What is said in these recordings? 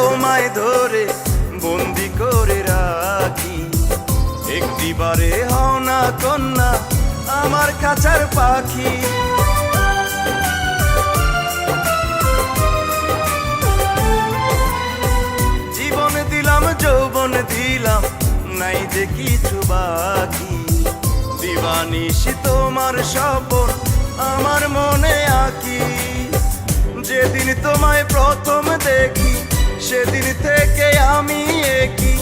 তোমায় ধরে বন্দি করে রাখি। একটি বারে হও না কন্যা, আমার কাছার পাখি। জীবন দিলাম, যৌবন দিলাম, নাই যে কিছু বাকি। দিবানিস তোমার স্বপন আমার মনে আঁকি। যেদিন তোমায় প্রথম দেখি সেদিন থেকে আমি একই।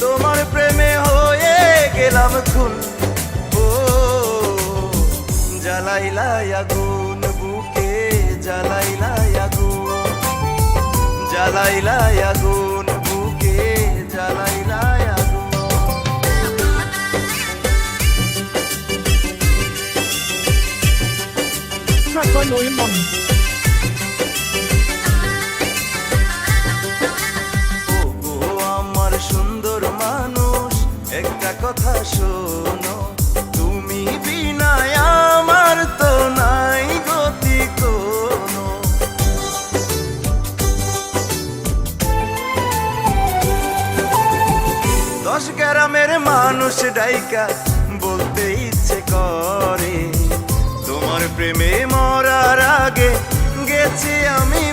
তোমার প্রেমে হয়ে গেলাম খুন। ও জ্বালাইলাই আগুন, বুকে জ্বালাইলাই আগুন। জ্বালাইলাই আগুন, বুকে জ্বালাইলাই আগুন। কথা শোনো। তুমি বিনায়, আমার তো নাই গতি কোনো। দশ গ্রামের মানুষ ডাইকা বলতে ইচ্ছে করে। তোমার প্রেমে মরার আগে গেছি আমি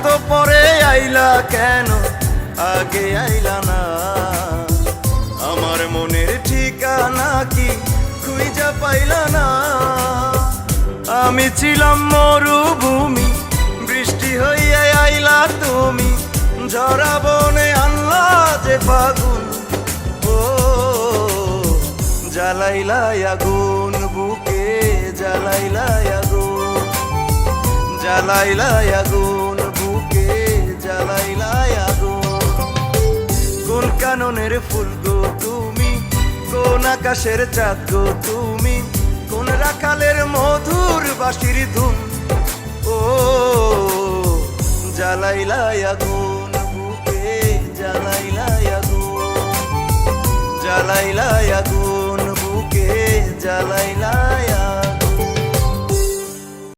এত পরে আইলা কেন? আগে আইলা না। আমার মনের ঠিকানা কি খুঁজা পাইলা না। আমি ছিলাম মরুভূমি, বৃষ্টি হইয়া আইলা তুমি। ঝরা বনে আনলা যে ফাগুন। ও জ্বালাইলাই আগুন, বুকে জ্বালাইলাই আগুন। জ্বালাইলাই আগুন। ফুল গো তুমি, কোন আকাশের চাঁদ গো তুমি, কোন রাখালের মধুর বাঁশির ধুম ও জ্বালাইলাই আগুন, বুকে জ্বালাইলাই আগুন। জ্বালাইলাই আগুন, বুকে জ্বালাইলাই